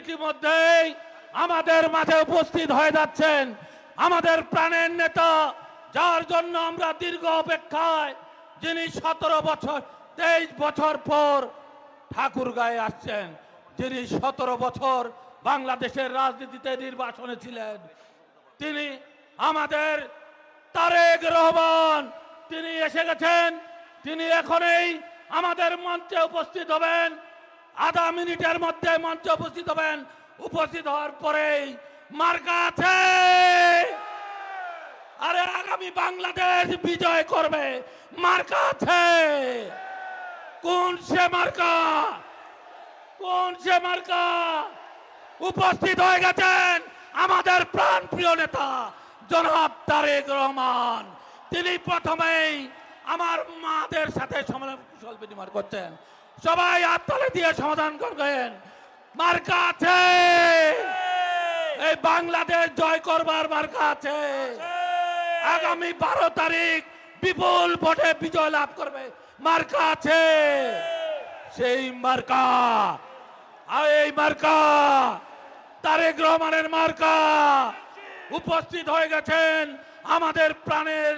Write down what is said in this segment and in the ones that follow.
ইতিমধ্যেই আমাদের মাঝে উপস্থিত হয়ে যাচ্ছেন আমাদের প্রাণের নেতা, যার জন্য আমরা দীর্ঘ অপেক্ষায় যিনি সতেরো বছর, তেইশ বছর পর ঠাকুর গায়ে আসছেন, যিনি সতেরো বছর বাংলাদেশের রাজনীতিতে নির্বাচনে ছিলেন। তিনি আমাদের তারেক রহমান, তিনি এসে গেছেন, তিনি এখনই আমাদের মঞ্চে উপস্থিত হবেন। আধা মিনিটের মধ্যে মঞ্চে উপস্থিত হবেন। উপস্থিত হওয়ার পরেই মার্কা আছে। আরে আগামী বাংলাদেশ বিজয় করবে। মার্কা আছে। কোন সে মার্কা? কোন সে মার্কা? উপস্থিত হয়ে গেছেন আমাদের প্রাণ প্রিয় নেতা জনাব তারেক রহমান। তিনি প্রথমেই আমার মাদের সাথে কুশল বিনিময় করছেন। সবাই হাততালি দিয়ে সমাধান করবেন। মার্কা আছে। এই বাংলাদেশ জয় করবার মার্কা আছে। আগামী বারো তারিখ বিপুল ভোটে বিজয় লাভ করবে। মার্কা আছে। সেই মার্কা। আর এই মার্কা তারেক রহমানের মার্কা উপস্থিত হয়ে গেছেন আমাদের প্রাণের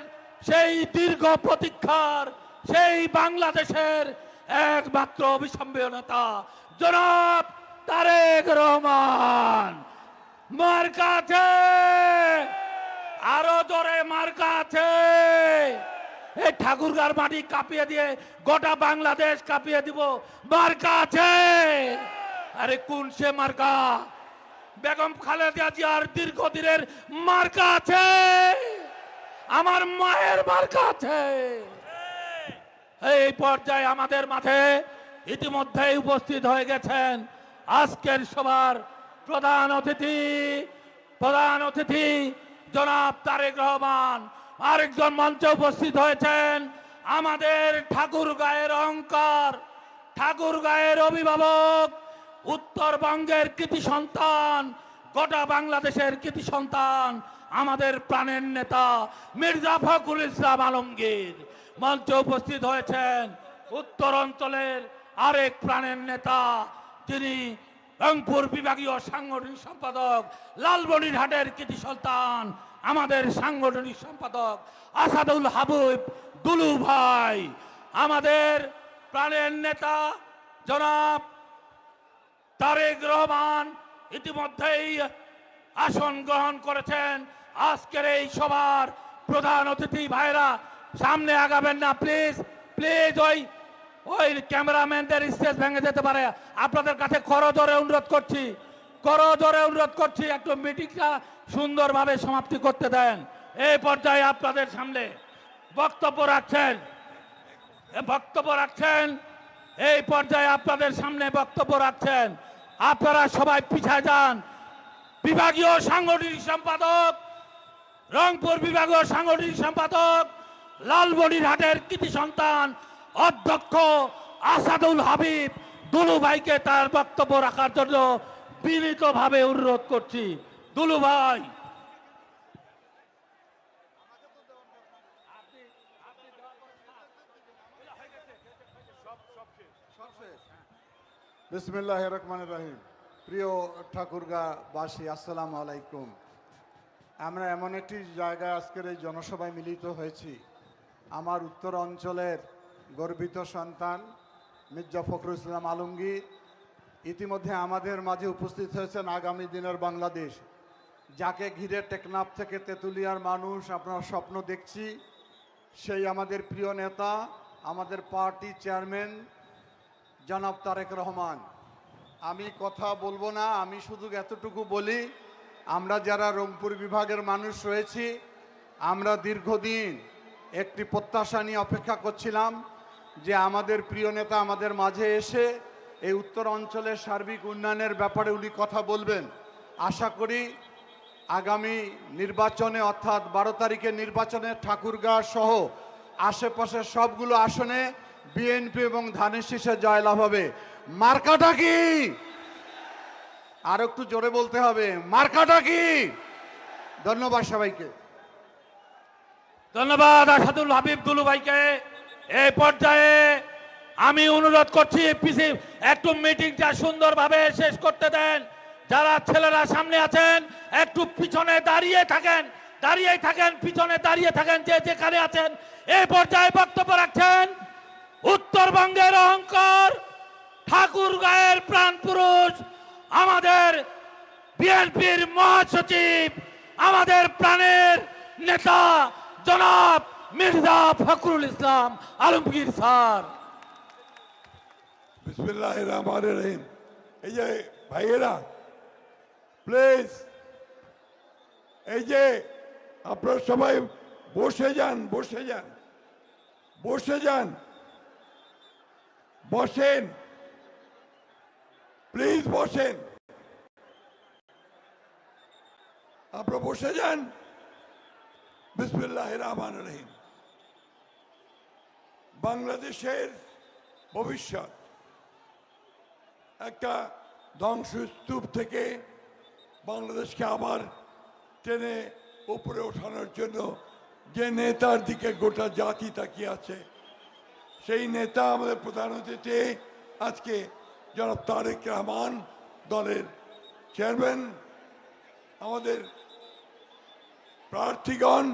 সেই দীর্ঘ প্রতীক্ষার সেই বাংলাদেশের একমাত্র অবিসম্বীয় জনাব তারেক রহমান। মার্কা আছে। আরও জোরে মার্কা আছে। এই ঠাকুরগার মাটি কাঁপিয়ে দিয়ে গোটা বাংলাদেশ কাঁপিয়ে দিব। মার্কা আছে। আরে কোন সে মার্কা? বেগম খালেদা জিয়ার দীর্ঘদিনের মার্কা আছে। আমার মায়ের মার্কা আছে। এই পর্যায়ে আমাদের মাঠে ইতিমধ্যে উপস্থিত হয়ে গেছেন আজকের সবার প্রধান অতিথি প্রধান অতিথি জনাব তারেক রহমান। আরেকজন মঞ্চে উপস্থিত হয়েছেন আমাদের ঠাকুর গায়ের অহংকার, ঠাকুর গায়ের অভিভাবক, উত্তরবঙ্গের কৃতি সন্তান, গোটা বাংলাদেশের কৃতি সন্তান, আমাদের প্রাণের নেতা মির্জা ফখরুল ইসলাম আলমগীর। মঞ্চে উপস্থিত হয়েছেন উত্তর অঞ্চলের আরেক প্রাণের নেতা তিনি রংপুর বিভাগীয় সাংগঠনিক সম্পাদক লালমনিরহাটের কৃতি সন্তান আমাদের সাংগঠনিক সম্পাদক আসাদুল হাবুব দুলু ভাই, আমাদের প্রাণের নেতা জনাব তারেক রহমান ইতিমধ্যেই আসন গ্রহণ করেছেন। আজকের এই সভার প্রধান অতিথি ভাইরা সামনে আগাবেন না প্লিজ প্লিজ ওই ওই ক্যামেরাম্যানদের স্টেজ ভেঙে যেতে পারে। আপনাদের কাছে করজোরে অনুরোধ করছি করজোরে অনুরোধ করছি, একটু মিটিংটা সুন্দরভাবে সমাপ্তি করতে দেন। এই পর্যায়ে আপনাদের সামনে বক্তব্য রাখছেন বক্তব্য রাখছেন, এই পর্যায়ে আপনাদের সামনে বক্তব্য রাখছেন। আপনারা সবাই পিছায় যান। বিভাগীয় সাংগঠনিক সম্পাদক, রংপুর বিভাগীয় সাংগঠনিক সম্পাদক লালমনিরহাটের কৃতি সন্তান, অধ্যক্ষ আসাদুল হাবিব দুলু ভাইকে তার বক্তব্য রাখার জন্য বিনীতভাবে অনুরোধ করছি। দুলু ভাই বিসমিল্লাহ রহমান রাহিম। প্রিয় ঠাকুরগাবাসী আসসালামু আলাইকুম। আমরা এমন একটি জায়গায় আজকের এই জনসভায় মিলিত হয়েছি। আমার উত্তর অঞ্চলের গর্বিত সন্তান মির্জা ফখরুল ইসলাম আলমগীর। ইতিমধ্যে আমাদের মাঝে উপস্থিত হয়েছেন আগামী দিনের বাংলাদেশ। যাকে ঘিরে টেকনাফ থেকে তেঁতুলিয়ার মানুষ আপনার স্বপ্ন দেখছি, সেই আমাদের প্রিয় নেতা, আমাদের পার্টি চেয়ারম্যান জনাব তারেক রহমান। আমি কথা বলব না, আমি শুধু এতটুকু বলি, আমরা যারা রংপুর বিভাগের মানুষ রয়েছি, আমরা দীর্ঘদিন একটি প্রত্যাশা নিয়ে অপেক্ষা করছিলাম যে আমাদের প্রিয় নেতা আমাদের মাঝে এসে এই উত্তর অঞ্চলের সার্বিক উন্নয়নের ব্যাপারে উনি কথা বলবেন। আশা করি আগামী নির্বাচনে অর্থাৎ বারো তারিখের নির্বাচনে ঠাকুরগাঁ সহ আশেপাশের সবগুলো আসনে বিএনপি এবং ধানের শীষে জয়লাভ হবে। মার্কাটা কি? আর একটু জোরে বলতে হবে, মার্কাটা কি? ধন্যবাদ সবাইকে। ধন্যবাদ আসাদুল হাবিব দুলু ভাইকে। এই পর্যায়ে আমি অনুরোধ করছি পিসি একটু মিটিংটা সুন্দরভাবে শেষ করতে দেন। যারা ছেলেরা সামনে আছেন, একটু পিছনে দাঁড়িয়ে থাকেন দাঁড়িয়ে থাকেন, পিছনে দাঁড়িয়ে থাকেন, যে যেখানে আছেন। এই পর্যায়ে বক্তব্য রাখছেন উত্তরবঙ্গের অহংকার, ঠাকুর গায়ের প্রাণ পুরুষ, আমাদের বিএনপির মহাসচিব, আমাদের প্রাণের নেতা জনাব মির্জা ফখরুল ইসলাম আলমগীর স্যার। বিসমিল্লাহ রহমান রহিম। এই যে ভাইয়েরা প্লিজ এই যে আপনারা সবাই বসে যান বসে যান বসে যান, বসেন প্লিজ বসেন। আপনারা বসে যান। বিসমিল্লাহ রহমান রহিম। বাংলাদেশের ভবিষ্যৎ একটা ধ্বংসস্তূপ থেকে বাংলাদেশকে আবার টেনে উপরে ওঠানোর জন্য যে নেতার দিকে গোটা জাতি তাকিয়ে আছে, সেই নেতা আমাদের প্রধান অতিথি আজকে জনাব তারেক রহমান দলের চেয়ারম্যান, আমাদের প্রার্থীগণ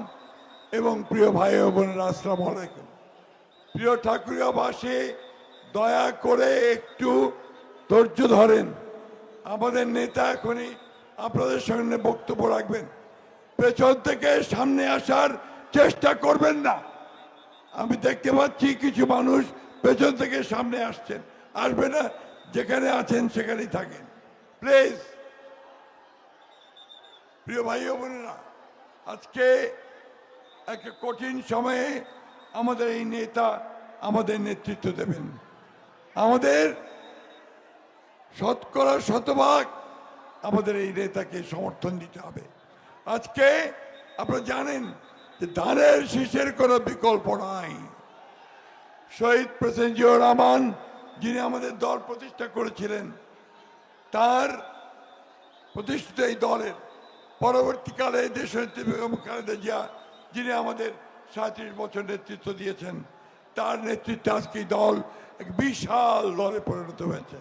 এবং প্রিয় ভাই ও বোনেরা, আসসালামু আলাইকুম। প্রিয় ঠাকুরগাঁবাসী দয়া করে একটু ধৈর্য ধরেন। আমাদের নেতা এখনই আপনাদের সামনে বক্তব্য রাখবেন। পেছন থেকে সামনে আসার চেষ্টা করবেন না। আমি দেখতে পাচ্ছি কিছু মানুষ পেছন থেকে সামনে আসছেন। আসবে না, যেখানে আছেন সেখানেই থাকেন। প্লিজ। প্রিয় ভাই বোনেরা আজকে একটা কঠিন সময়ে আমাদের এই নেতা আমাদের নেতৃত্ব দেবেন। আমাদের শতকরা শতভাগ আমাদের এই নেতাকে সমর্থন দিতে হবে। আজকে আপনারা জানেন যে ধানের শীষের কোনো বিকল্প নাই। শহীদ প্রেসিডেন্ট জিয়াউর রহমান, যিনি আমাদের দল প্রতিষ্ঠা করেছিলেন, তার প্রতিষ্ঠিত এই দলের পরবর্তীকালে দেশনেত্রী বেগম খালেদা জিয়া যিনি আমাদের সাঁত্রিশ বছর নেতৃত্ব দিয়েছেন, তার নেতৃত্বে আজকে দল এক বিশাল দলে পরিণত হয়েছে।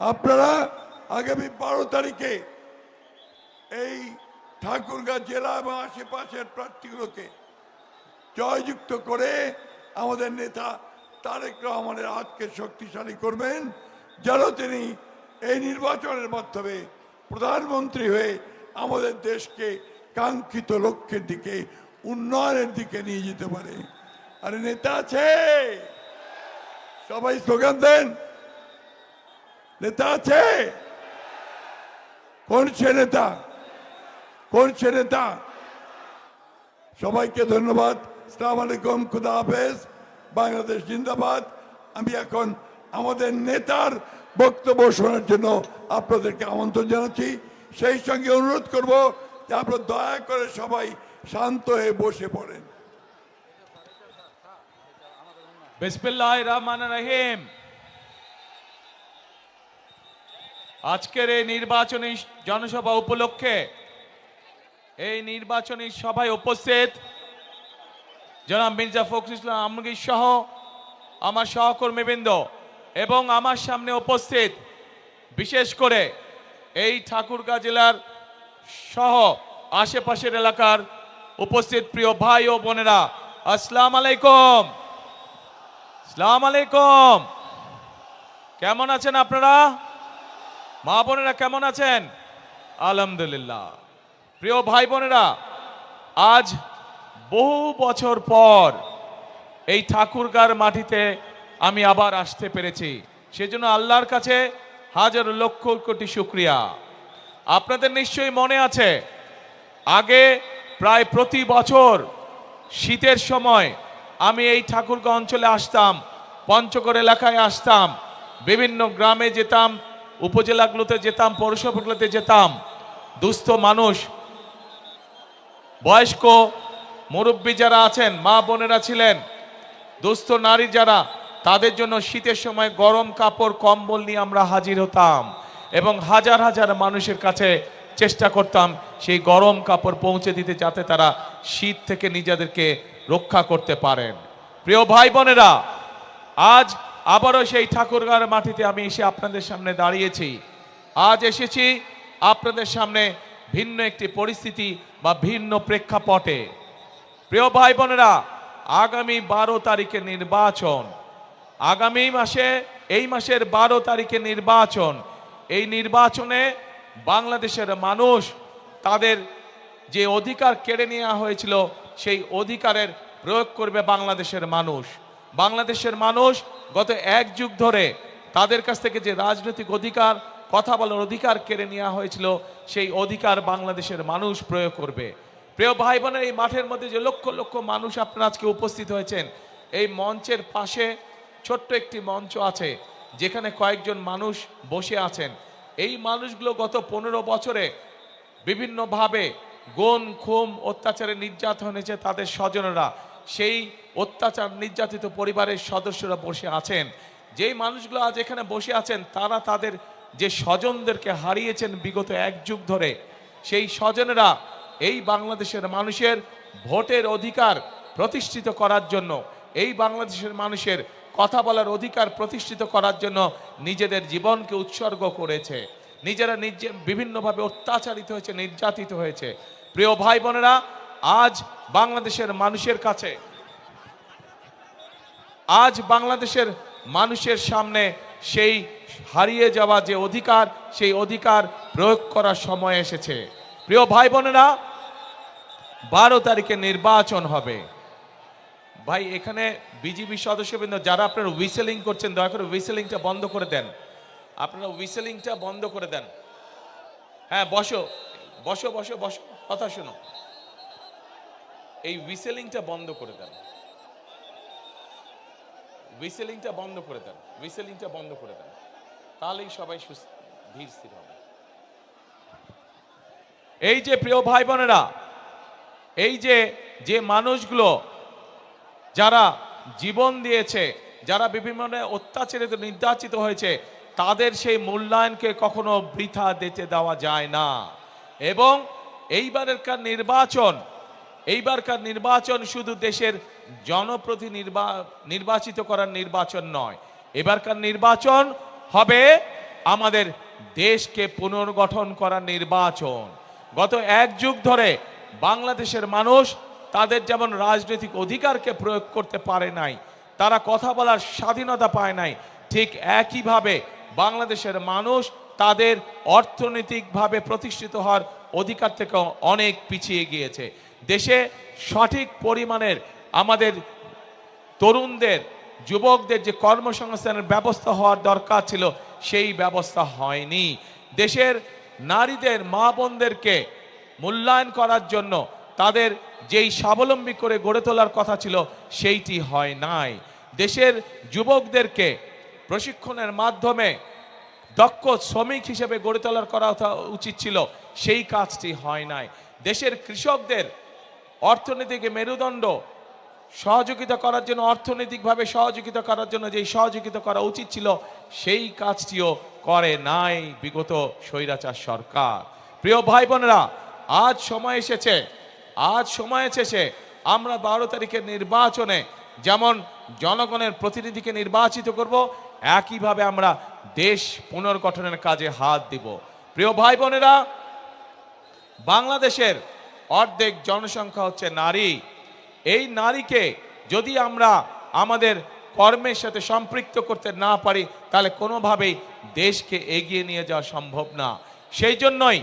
আপনারা আগামী বারো তারিখে এই ঠাকুরগাঁ জেলা এবং আশেপাশের প্রার্থীগুলোকে জয়যুক্ত করে আমাদের নেতা তারেক রহমানের হাতকে শক্তিশালী করবেন, যেন তিনি এই নির্বাচনের মাধ্যমে প্রধানমন্ত্রী হয়ে আমাদের দেশকে কাঙ্ক্ষিত লক্ষ্যের দিকে, উন্নয়নের দিকে নিয়ে যেতে পারে। আরে নেতা আছে? সবাই স্লোগান দেন। নেতা আছে? কোন সে নেতা? কোন সে নেতা? সবাইকে ধন্যবাদ। সালাম আলাইকুম, খুদা হাফেজ। বাংলাদেশ জিন্দাবাদ। আমি এখন আমাদের নেতার বক্তব্য শোনার জন্য আপনাদেরকে আমন্ত্রণ জানাচ্ছি। সেই সঙ্গে অনুরোধ করব যে আপনারা দয়া করে সবাই শান্ত হয়ে বসে পড়েন। আজকের এই নির্বাচনী জনসভা উপলক্ষে এই নির্বাচনী সভায় উপস্থিত জনাব মির্জা ফখরুল ইসলাম আমগীর সহ আমার সহকর্মীবৃন্দ এবং আমার সামনে উপস্থিত বিশেষ করে এই ঠাকুরগাঁ জেলার সহ আশেপাশের এলাকার উপস্থিত প্রিয় ভাই ও বোনেরা, আসসালাম আলাইকুম। সালাম আলাইকুম। কেমন আছেন আপনারা? মা বোনেরা কেমন আছেন? আলহামদুলিল্লাহ। প্রিয় ভাই বোনেরা, আজ বহু বছর পর এই ঠাকুরগার মাটিতে আমি আবার আসতে পেরেছি। সেজন্য আল্লাহর কাছে হাজার লক্ষ কোটি শুক্রিয়া। আপনাদের নিশ্চয়ই মনে আছে, আগে প্রায় প্রতি বছর শীতের সময় আমি এই ঠাকুরগাঁও অঞ্চলে আসতাম, পঞ্চগড় এলাকায় আসতাম, বিভিন্ন গ্রামে যেতাম, উপজেলাগুলোতে যেতাম, পৌরসভাগুলোতে যেতাম। দুস্থ মানুষ, বয়স্ক মুরব্বী যারা আছেন, মা বোনেরা ছিলেন, দুস্থ নারী যারা তাদের জন্য শীতের সময় গরম কাপড়, কম্বল নিয়ে আমরা হাজির হতাম এবং হাজার হাজার মানুষের কাছে চেষ্টা করতাম সেই গরম কাপড় পৌঁছে দিতে যাতে তারা শীত থেকে নিজেদেরকে রক্ষা করতে পারেন। প্রিয় ভাই বোনেরা, আজ আবারও সেই ঠাকুরগাঁর মাটিতে আমি এসে আপনাদের সামনে দাঁড়িয়েছি। আজ এসেছি আপনাদের সামনে ভিন্ন একটি পরিস্থিতি বা ভিন্ন প্রেক্ষাপটে। প্রিয় ভাই বোনেরা, আগামী বারো তারিখে নির্বাচন। আগামী মাসে, এই মাসের বারো তারিখে নির্বাচন। এই নির্বাচনে বাংলাদেশের মানুষ তাদের যে অধিকার কেড়ে নেওয়া হয়েছিল, সেই অধিকারের প্রয়োগ করবে বাংলাদেশের মানুষ। বাংলাদেশের মানুষ গত এক যুগ ধরে তাদের কাছ থেকে যে রাজনৈতিক অধিকার, কথা বলার অধিকার কেড়ে নেওয়া হয়েছিল, সেই অধিকার বাংলাদেশের মানুষ প্রয়োগ করবে। প্রিয় ভাই বোনের এই মাঠের মধ্যে যে লক্ষ লক্ষ মানুষ আপনারা আজকে উপস্থিত হয়েছেন, এই মঞ্চের পাশে ছোট্ট একটি মঞ্চ আছে, যেখানে কয়েকজন মানুষ বসে আছেন। এই মানুষগুলো গত পনেরো বছরে বিভিন্নভাবে গুণ, খুম, অত্যাচারে নির্যাতন হয়েছে তাদের স্বজনরা। সেই অত্যাচার নির্যাতিত পরিবারের সদস্যরা বসে আছেন। যেই মানুষগুলো আজ এখানে বসে আছেন, তারা তাদের যে স্বজনদেরকে হারিয়েছেন বিগত এক যুগ ধরে, সেই স্বজনেরা এই বাংলাদেশের মানুষের ভোটের অধিকার প্রতিষ্ঠিত করার জন্য, এই বাংলাদেশের মানুষের কথা বলার অধিকার প্রতিষ্ঠিত করার জন্য নিজেদের জীবনকে উৎসর্গ করেছে। নিজেরা নিজে বিভিন্নভাবে অত্যাচারিত হয়েছে, নির্যাতিত হয়েছে। প্রিয় ভাই বোনেরা, আজ বাংলাদেশের মানুষের কাছে, আজ বাংলাদেশের মানুষের সামনে সেই হারিয়ে যাওয়া যে অধিকার, সেই অধিকার প্রয়োগ করার সময় এসেছে। প্রিয় ভাই বোনেরা, বারো তারিখে নির্বাচন হবে। ভাই, এখানে বিজিবি সদস্যবৃন্দ যারা আপনারা হুইসেলিং করছেন, দয়া করে হুইসেলিংটা বন্ধ করে দেন। আপনারা হুইসেলিংটা বন্ধ করে দেন। হ্যাঁ বসো। বসো বসো বসো। কথা শোনো। এই হুইসেলিংটা বন্ধ করে দেন। হুইসেলিংটা বন্ধ করে দেন। হুইসেলিংটা বন্ধ করে দেন। তাহলেই সবাই সুস্থ- ধীর স্থির হবে। এই যে প্রিয় ভাই বোনেরা, এই যে যে মানুষগুলো যারা জীবন দিয়েছে, যারা বিভিন্ন অত্যাচারিত নির্যাতিত হয়েছে, তাদের সেই মূল্যায়নকে কখনো বৃথা দিতে দেওয়া যায় না। এবং এইবারেরকার নির্বাচন, এইবারকার নির্বাচন শুধু দেশের জনপ্রতি নির্বাচিত করার নির্বাচন নয়। এবারকার নির্বাচন হবে আমাদের দেশকে পুনর্গঠন করার নির্বাচন। গত এক যুগ ধরে বাংলাদেশের মানুষ তাদের যেমন রাজনৈতিক অধিকারকে প্রয়োগ করতে পারে নাই, তারা কথা বলার স্বাধীনতা পায় নাই, ঠিক একইভাবে বাংলাদেশের মানুষ তাদের অর্থনৈতিকভাবে প্রতিষ্ঠিত হওয়ার অধিকার থেকে অনেক পিছিয়ে গিয়েছে। দেশে সঠিক পরিমাণের আমাদের তরুণদের, যুবকদের যে কর্মসংস্থানের ব্যবস্থা হওয়ার দরকার ছিল, সেই ব্যবস্থা হয়নি। দেশের নারীদের, মা বোনদেরকে মূল্যায়ন করার জন্য তাদের যেই স্বাবলম্বী করে গড়ে তোলার কথা ছিল, সেইটি হয় নাই। দেশের যুবকদেরকে প্রশিক্ষণের মাধ্যমে দক্ষ শ্রমিক হিসেবে গড়ে তোলার করা উচিত ছিল, সেই কাজটি হয় নাই। দেশের কৃষকদের অর্থনৈতিক মেরুদণ্ড, সহযোগিতা করার জন্য, অর্থনৈতিকভাবে সহযোগিতা করার জন্য যেই সহযোগিতা করা উচিত ছিল, সেই কাজটিও করে নাই বিগত স্বৈরাচার সরকার। প্রিয় ভাই বোনেরা, আজ সময় এসেছে আজ সময় এসেছে আমরা বারো তারিখের নির্বাচনে যেমন জনগণের প্রতিনিধিকে নির্বাচিত করব, একইভাবে আমরা দেশ পুনর্গঠনের কাজে হাত দিব। প্রিয় ভাই বোনেরা, বাংলাদেশের অর্ধেক জনসংখ্যা হচ্ছে নারী। এই নারীকে যদি আমরা আমাদের কর্মের সাথে সম্পৃক্ত করতে না পারি, তাহলে কোনোভাবেই দেশকে এগিয়ে নিয়ে যাওয়া সম্ভব না। সেই জন্যই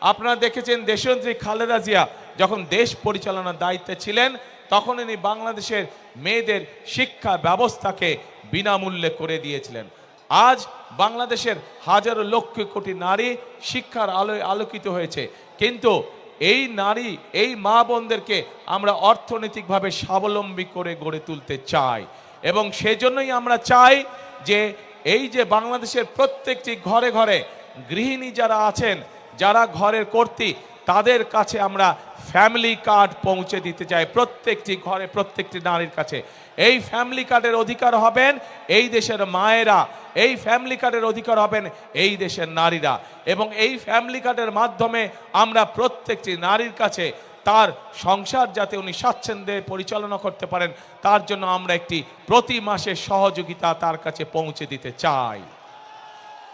আপনারা দেখেছেন দেশনেত্রী খালেদা জিয়া যখন দেশ পরিচালনার দায়িত্বে ছিলেন, তখন ইনি বাংলাদেশের মেয়েদের শিক্ষা ব্যবস্থাকে বিনামূল্যে করে দিয়েছিলেন। আজ বাংলাদেশের হাজারো লক্ষ কোটি নারী শিক্ষার আলোয় আলোকিত হয়েছে। কিন্তু এই নারী, এই মা বোনদেরকে আমরা অর্থনৈতিকভাবে স্বাবলম্বী করে গড়ে তুলতে চাই। এবং সেজন্যই আমরা চাই যে এই যে বাংলাদেশের প্রত্যেকটি ঘরে ঘরে গৃহিণী যারা আছেন, যারা ঘরের কর্তী তাদের কাছে আমরা ফ্যামিলি কার্ড পৌঁছে দিতে চাই প্রত্যেকটি ঘরে, প্রত্যেকটি নারীর কাছে। এই ফ্যামিলি কার্ডের অধিকার হবেন এই দেশের মায়েরা, এই ফ্যামিলি কার্ডের অধিকার হবেন এই দেশের নারীরা। এবং এই ফ্যামিলি কার্ডের মাধ্যমে আমরা প্রত্যেকটি নারীর কাছে তার সংসার যাতে উনি স্বাচ্ছন্দ্যে পরিচালনা করতে পারেন, তার জন্য আমরা একটি প্রতি মাসের সহযোগিতা তার কাছে পৌঁছে দিতে চাই।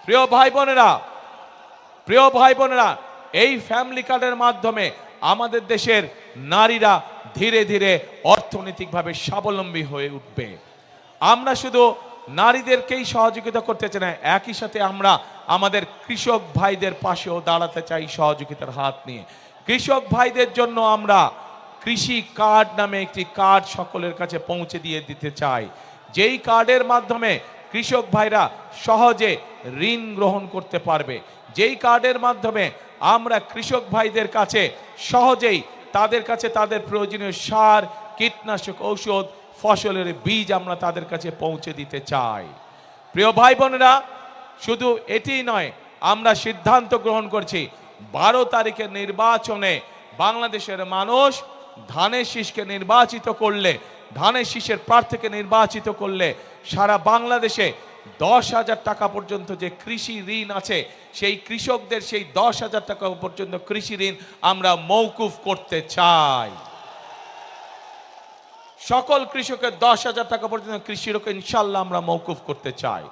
প্রিয় ভাই বোনেরা, প্রিয় ভাই বোনেরা এই ফ্যামিলি কার্ডের মাধ্যমে আমাদের দেশের নারীরা ধীরে ধীরে অর্থনৈতিকভাবে স্বাবলম্বী হয়ে উঠবে। আমরা শুধু নারীদেরকেই সহযোগিতা করতে চাই না, একই সাথে আমরা আমাদের কৃষক ভাইদের পাশেও দাঁড়াতে চাই সহযোগিতার হাত নিয়ে। কৃষক ভাইদের জন্য আমরা কৃষি কার্ড নামে একটি কার্ড সকলের কাছে পৌঁছে দিয়ে দিতে চাই। যেই কার্ডের মাধ্যমে কৃষক ভাইরা সহজে ঋণ গ্রহণ করতে পারবে, যেই কার্ডের মাধ্যমে আমরা কৃষক ভাইদের কাছে সহজেই তাদের কাছে তাদের প্রয়োজনীয় সার, কীটনাশক ঔষধ, ফসলের বীজ আমরা তাদের কাছে পৌঁছে দিতে চাই। প্রিয় ভাই বোনেরা শুধু এটি নয়, আমরা সিদ্ধান্ত গ্রহণ করছি, বারো তারিখের নির্বাচনে বাংলাদেশের মানুষ ধানের শীষকে নির্বাচিত করলে, ধানের শীষের প্রার্থীকে নির্বাচিত করলে সারা বাংলাদেশে দশ হাজার টাকা পর্যন্ত যে কৃষি ঋণ আছে, সেই কৃষকদের সেই দশ হাজার টাকা পর্যন্ত কৃষি ঋণ আমরা মৌকুফ করতে চাই। সকল কৃষকের দশ হাজার টাকা পর্যন্ত কৃষি রোকে ইনশাল্লাহ আমরা মৌকুফ করতে চাই।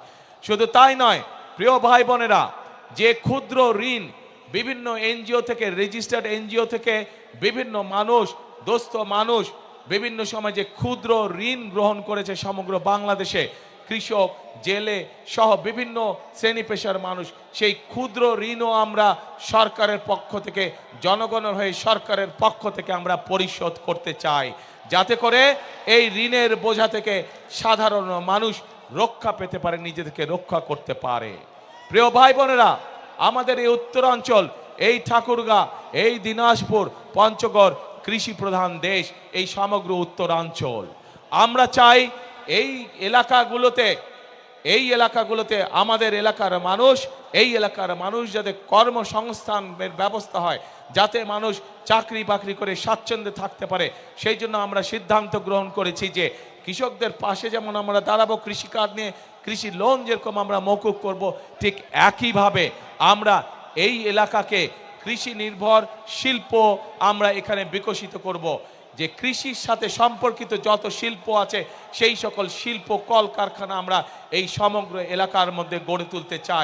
শুধু তাই নয়, প্রিয় ভাই বোনেরা, যে ক্ষুদ্র ঋণ বিভিন্ন এনজিও থেকে, রেজিস্টার্ড এনজিও থেকে বিভিন্ন মানুষ, দোস্ত মানুষ বিভিন্ন সময় যে ক্ষুদ্র ঋণ গ্রহণ করেছে সমগ্র বাংলাদেশে কৃষক, জেলে সহ বিভিন্ন শ্রেণি পেশার মানুষ। সেই ক্ষুদ্র ঋণও আমরা সরকারের পক্ষ থেকে, জনগণের হয়ে সরকারের পক্ষ থেকে আমরা পরিশোধ করতে চাই। যাতে করে এই ঋণের বোঝা থেকে সাধারণ মানুষ রক্ষা পেতে পারে, নিজেদেরকে রক্ষা করতে পারে। প্রিয় ভাই বোনেরা আমাদের এই উত্তরাঞ্চল, এই ঠাকুরগা, এই দিনাজপুর, পঞ্চগড় কৃষি প্রধান দেশ, এই সমগ্র উত্তরাঞ্চল। আমরা চাই এই এলাকাগুলোতে এই এলাকাগুলোতে আমাদের এলাকার মানুষ, এই এলাকার মানুষ যাতে কর্মসংস্থানের ব্যবস্থা হয়, যাতে মানুষ চাকরি বাকরি করে স্বাচ্ছন্দ্যে থাকতে পারে, সেই জন্য আমরা সিদ্ধান্ত গ্রহণ করেছি যে কৃষকদের পাশে যেমন আমরা দাঁড়াবো, কৃষি কার্ড নিয়ে, কৃষি লোন যেরকম আমরা মকুব করব, ঠিক একইভাবে আমরা এই এলাকাকে কৃষি নির্ভর শিল্প আমরা এখানে বিকশিত করব। যে কৃষির সাথে সম্পর্কিত যত শিল্প আছে, সেই সকল শিল্প কলকারখানা আমরা এই সমগ্র এলাকার মধ্যে গড়ে তুলতে চাই।